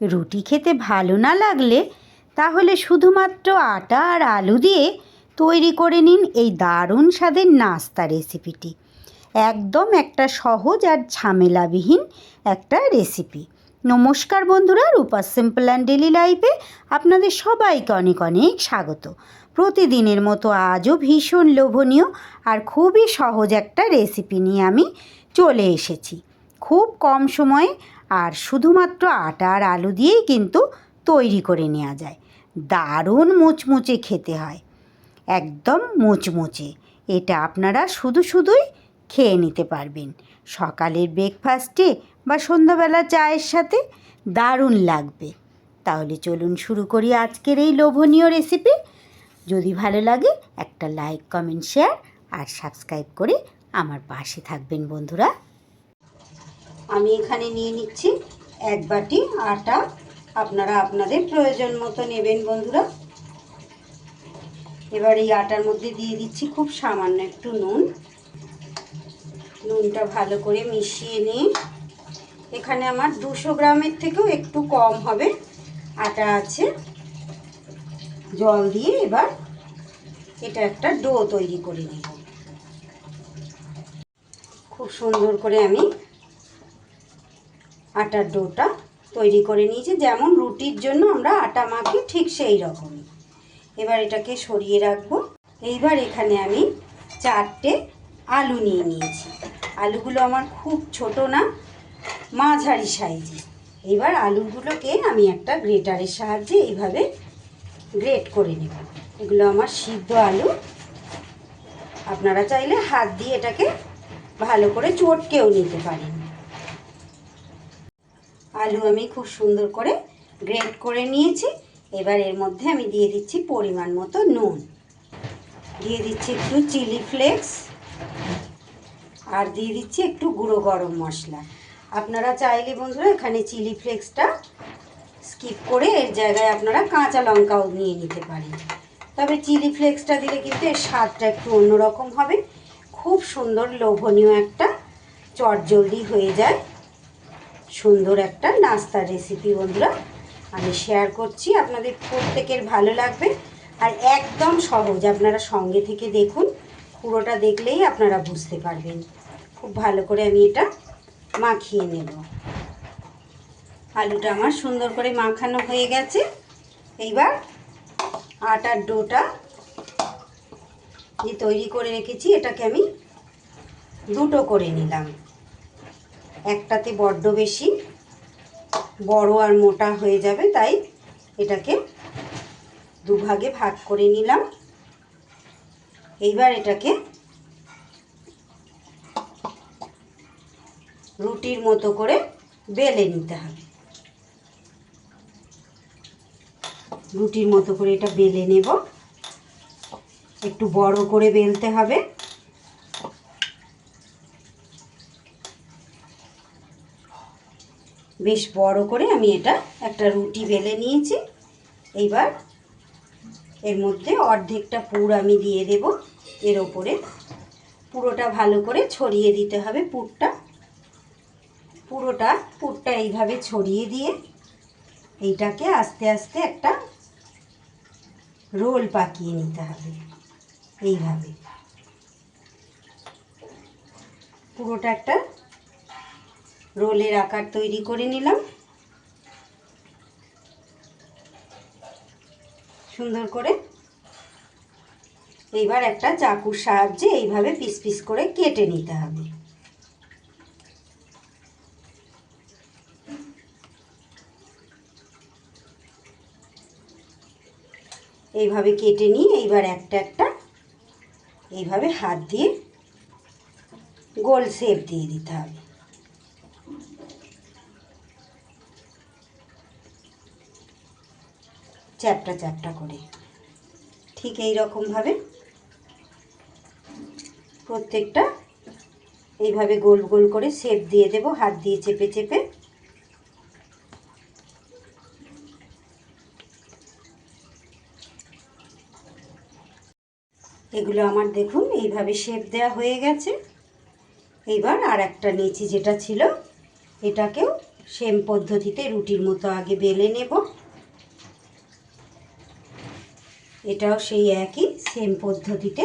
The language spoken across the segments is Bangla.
রুটি খেতে ভালো না লাগলে তাহলে শুধুমাত্র আটা আর আলু দিয়ে তৈরি করে নিন এই দারুণ স্বাদের নাস্তা রেসিপিটি। একদম একটা সহজ আর ঝামেলাবিহীন একটা রেসিপি। নমস্কার বন্ধুরা রূপার সিম্পল অ্যান্ড ডেলি লাইফে আপনাদের সবাইকে অনেক অনেক স্বাগত। প্রতিদিনের মতো আজও ভীষণ লোভনীয় আর খুবই সহজ একটা রেসিপি নিয়ে আমি চলে এসেছি। খুব কম সময়ে আর শুধুমাত্র আটা আর আলু দিয়েই কিন্তু তৈরি করে নেওয়া যায়। দারুণ মুচমুচে খেতে হয়। একদম মুচমুচে। এটা আপনারা শুধু শুধুই খেয়ে নিতে পারবেন। সকালের ব্রেকফাস্টে বা সন্ধ্যাবেলা চায়ের সাথে দারুণ লাগবে। তাহলে চলুন শুরু করি আজকের এই লোভনীয় রেসিপি যদি ভালো লাগে, একটা লাইক কমেন্ট শেয়ার আর সাবস্ক্রাইব করে আমার পাশে থাকবেন বন্ধুরা। আমি এখানে নিয়ে নিচ্ছি এক বাটি আটা। আপনারা আপনাদের প্রয়োজন মতো নেবেন বন্ধুরা। এবার এই আটার মধ্যে দিয়ে দিচ্ছি খুব সামান্য একটু নুন। নুনটা ভালো করে মিশিয়ে নিয়ে। এখানে আমার দুশো গ্রামের থেকেও একটু কম হবে। আটা আছে। জল দিয়ে এবার এটা একটা ডো তৈরি করে নেব। খুব সুন্দর করে আমি আটার ডোটা তৈরি করে নিয়েছি। যেমন রুটির জন্য আমরা আটা মাখি ঠিক সেই রকমই। এবার এটাকে সরিয়ে রাখব। এইবার এখানে আমি চারটে আলু নিয়ে নিয়েছি। আলুগুলো আমার খুব ছোট না, মাঝারি সাইজে এবার আলুগুলোকে আমি একটা গ্রেটারের সাহায্যে এইভাবে গ্রেট করে নেব। এগুলো আমার সিদ্ধ আলু। আপনারা চাইলে হাত দিয়ে এটাকে ভালো করে চটকেও নিতে পারেন। আলু আমি খুব সুন্দর করে গ্রেট করে নিয়েছি। এবার এর মধ্যে আমি দিয়ে দিচ্ছি পরিমাণ মতো নুন। দিয়ে দিচ্ছি একটু চিলি ফ্লেক্স আর দিয়ে দিচ্ছি একটু গুঁড়ো গরম মশলা। আপনারা চাইলে বন্ধুরা এখানে চিলি ফ্লেক্সটা স্কিপ করে এর জায়গায় আপনারা কাঁচা লঙ্কাও নিয়ে নিতে পারেন। তবে চিলি ফ্লেক্সটা দিলে কিন্তু এর স্বাদটা একটু অন্যরকম হবে। খুব সুন্দর লোভনীয় একটা চটজলদি হয়ে যায়। সুন্দর একটা নাস্তার রেসিপি বন্ধুরা আমি শেয়ার করছি। আপনাদের প্রত্যেকের ভালো লাগবে আর একদম সহজ। আপনারা সঙ্গে থেকে দেখুন, পুরোটা দেখলেই আপনারা বুঝতে পারবেন। খুব ভালো করে আমি এটা মাখিয়ে নেব। আলুটা আমার সুন্দর করে মাখানো হয়ে গেছে। এইবার আটার ডোটা যে তৈরি করে রেখেছি, এটাকে আমি দুটো করে নিলাম। একটাতে বড্ড বেশি, বড় আর মোটা হয়ে যাবে, তাই এটাকে দুভাগে ভাগ করে নিলাম। এইবার এটাকে রুটির মতো করে বেলে নিতে হবে। রুটির মতো করে এটা বেলে নেব। একটু বড় করে বেলতে হবে। বেশ বড় করে আমি এটা একটা রুটি বেলে নিয়েছি। এইবার এর মধ্যে অর্ধেকটা পুর আমি দিয়ে দেব। এর ওপরে পুরোটা ভালো করে ছড়িয়ে দিতে হবে পুরটা। পুরোটা, পুরটা এইভাবে ছড়িয়ে দিয়ে এইটাকে আস্তে আস্তে একটা রোল পাকিয়ে নিতে হবে। এইভাবে। পুরোটা একটা রোলের আকার তৈরি করে নিলাম। সুন্দর করে। এইবার একটা চাকুর সাহায্যে এইভাবে পিস পিস করে কেটে নিতে হবে। এইভাবে কেটে নিয়ে এইবার একটা একটা এইভাবে হাত দিয়ে গোল শেপ দিয়ে দিতে হবে। চ্যাপটা চ্যাপটা করে। ঠিক এই রকমভাবে প্রত্যেকটা এইভাবে গোল গোল করে শেপ দিয়ে দেব, হাত দিয়ে চেপে চেপে। এগুলো আমার দেখুন, এইভাবে শেপ দেওয়া হয়ে গেছে। এইবার আর একটা নিচে যেটা ছিল, এটাকেও সেম পদ্ধতিতে রুটির মতো আগে বেলে নেব। এটাও সেই একই সেম পদ্ধতিতে।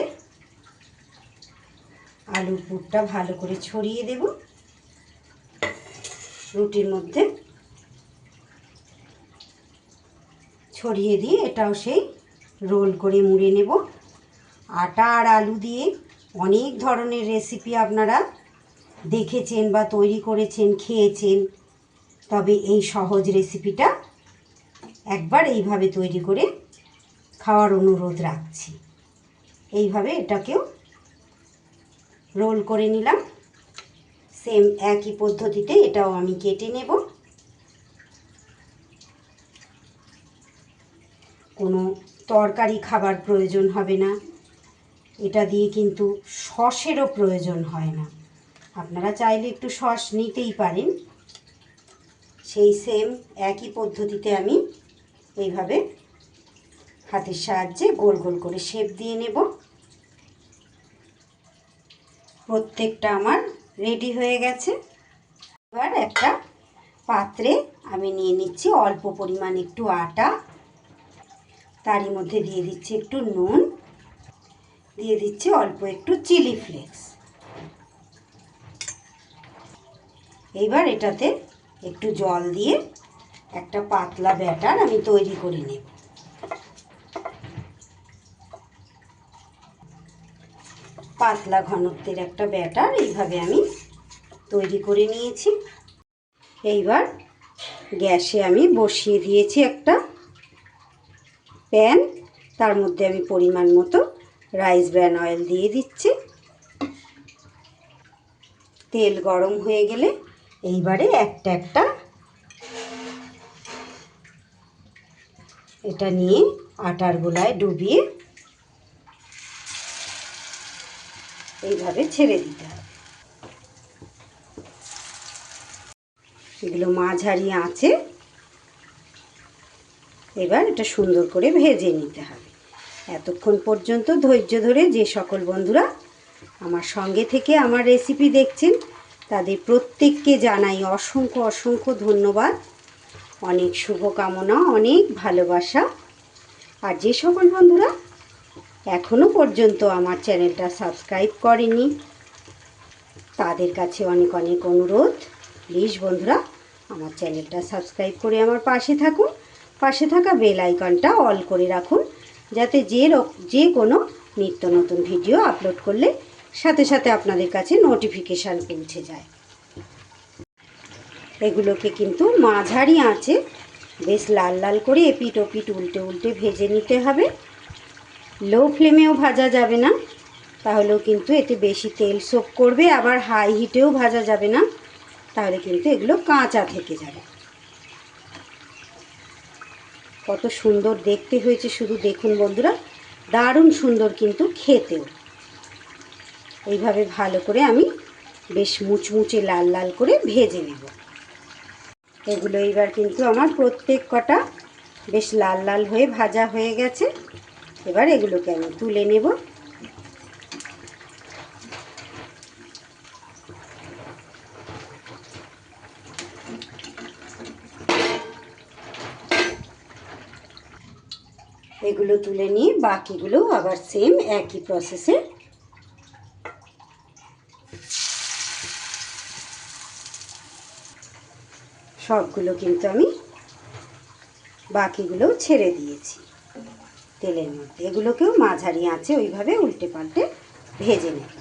আলুর পুরটা ভালো করে ছড়িয়ে দেব। রুটির মধ্যে ছড়িয়ে দিয়ে এটাও সেই রোল করে মুড়ে নেব। আটা আর আলু দিয়ে অনেক ধরনের রেসিপি আপনারা দেখেছেন বা তৈরি করেছেন, খেয়েছেন। তবে এই সহজ রেসিপিটা একবার এইভাবে তৈরি করে খাওয়ার অনুরোধ রাখছি। এইভাবে এটাকেও রোল করে নিলাম। সেম একই পদ্ধতিতে এটাও আমি কেটে নেব। কোনো তরকারি খাবার প্রয়োজন হবে না। এটা দিয়ে কিন্তু সসেরও প্রয়োজন হয় না। আপনারা চাইলে একটু সস নিতেই পারেন। সেই সেম একই পদ্ধতিতে আমি এইভাবে হাতের সাহায্যে গোল গোল করে শেপ দিয়ে নেব। প্রত্যেকটা আমার রেডি হয়ে গেছে। এবার একটা পাত্রে আমি নিয়ে নিচ্ছি অল্প পরিমাণ একটু আটা। তারই মধ্যে দিয়ে দিচ্ছি একটু নুন। দিয়ে দিচ্ছি অল্প একটু চিলি ফ্লেক্স। এইবার এটাতে একটু জল দিয়ে একটা পাতলা ব্যাটার আমি তৈরি করে নেব। পাতলা ঘনত্বের একটা ব্যাটার এইভাবে আমি তৈরি করে নিয়েছি। এইবার গ্যাসে আমি বসিয়ে দিয়েছি একটা প্যান। তার মধ্যে আমি পরিমাণ মতো রাইস ব্র্যান অয়েল দিয়ে দিচ্ছি। তেল গরম হয়ে গেলে এইবারে একটা একটা এটা নিয়ে আটার গোলায় ডুবিয়ে এইভাবে ছেড়ে দিতে হবে। এগুলো মাঝারি আঁচে এবার এটা সুন্দর করে ভেজে নিতে হবে। এতক্ষণ পর্যন্ত ধৈর্য ধরে যে সকল বন্ধুরা আমার সঙ্গে থেকে আমার রেসিপি দেখছেন, তাদের প্রত্যেককে জানাই অসংখ্য অসংখ্য ধন্যবাদ। অনেক শুভকামনা, অনেক ভালোবাসা। আর যে সকল বন্ধুরা এখনও পর্যন্ত আমার চ্যানেলটা সাবস্ক্রাইব করেনি। তাদের কাছে অনেক অনেক অনুরোধ। প্লিজ বন্ধুরা, আমার চ্যানেলটা সাবস্ক্রাইব করে আমার পাশে থাকুন। পাশে থাকা বেল আইকনটা অল করে রাখুন, যাতে যে যে কোনো নিত্য নতুন ভিডিও আপলোড করলে সাথে সাথে আপনাদের কাছে নোটিফিকেশান পৌঁছে যায়। এগুলোকে কিন্তু মাঝারি আঁচে বেশ লাল লাল করে এপিট ওপিট উল্টে উল্টে ভেজে নিতে হবে। লো ফ্লেমেও ভাজা যাবে না, তাহলেও কিন্তু এতে বেশি তেল সোপ করবে, আবার হাই হিটেও ভাজা যাবে না, তাহলে কিন্তু এগুলো কাঁচা থেকে যাবে। কত সুন্দর দেখতে হয়েছে শুধু দেখুন বন্ধুরা, দারুণ সুন্দর কিন্তু খেতেও। এইভাবে ভালো করে আমি বেশ মুচমুচে লাল লাল করে ভেজে নেব। এগুলো এইবার কিন্তু আমার প্রত্যেক কটা বেশ লাল লাল হয়ে ভাজা হয়ে গেছে। এবার এগুলোকে আমি তুলে নেব। এগুলো তুলে নিয়ে বাকিগুলো আবার সেম একই প্রসেসে সবগুলো কিন্তু আমি বাকিগুলো ছেড়ে দিয়েছি। তেলের মধ্যে। এগুলোকেও মাঝারি আঁচে ওইভাবে উল্টে পাল্টে ভেজে নেব।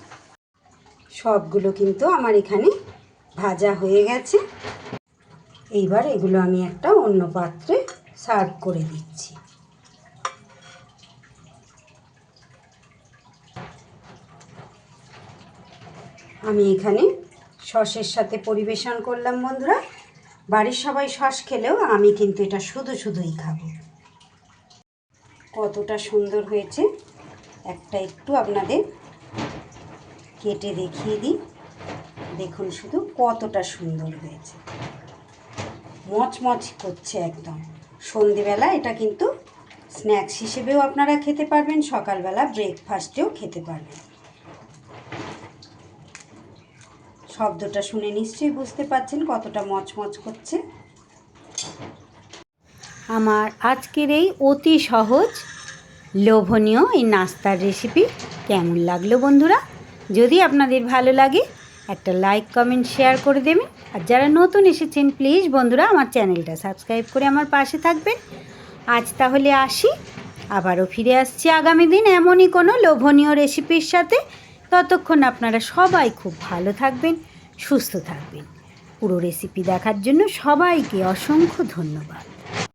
সবগুলো কিন্তু আমার এখানে ভাজা হয়ে গেছে। এইবার এগুলো আমি একটা অন্য পাত্রে সার্ভ করে দিচ্ছি। আমি এখানে সসের সাথে পরিবেশন করলাম বন্ধুরা। বাড়ির সবাই সস খেলেও আমি কিন্তু এটা শুধু শুধুই খাব। কতটা সুন্দর হয়েছে, একটা একটু আপনাদের কেটে দেখিয়ে দিই। দেখুন শুধু কতটা সুন্দর হয়েছে। মচমচ করছে একদম। সন্ধেবেলা এটা কিন্তু স্ন্যাক্স হিসেবেও আপনারা খেতে পারবেন, সকালবেলা ব্রেকফাস্টেও খেতে পারবেন। শব্দটা শুনে নিশ্চয়ই বুঝতে পারছেন কতটা মচমচ করছে। আমার আজকের এই অতি সহজ, লোভনীয় এই নাস্তার রেসিপি কেমন লাগল বন্ধুরা? যদি আপনাদের ভালো লাগে, একটা লাইক কমেন্ট শেয়ার করে দেবেন। আর যারা নতুন এসেছেন প্লিজ বন্ধুরা, আমার চ্যানেলটা সাবস্ক্রাইব করে আমার পাশে থাকবেন। আজ তাহলে আসি, আবারও ফিরে আসছি আগামী দিন এমনই কোনো লোভনীয় রেসিপির সাথে। ততক্ষণ আপনারা সবাই খুব ভালো থাকবেন, সুস্থ থাকবেন। পুরো রেসিপি দেখার জন্য সবাইকে অসংখ্য ধন্যবাদ।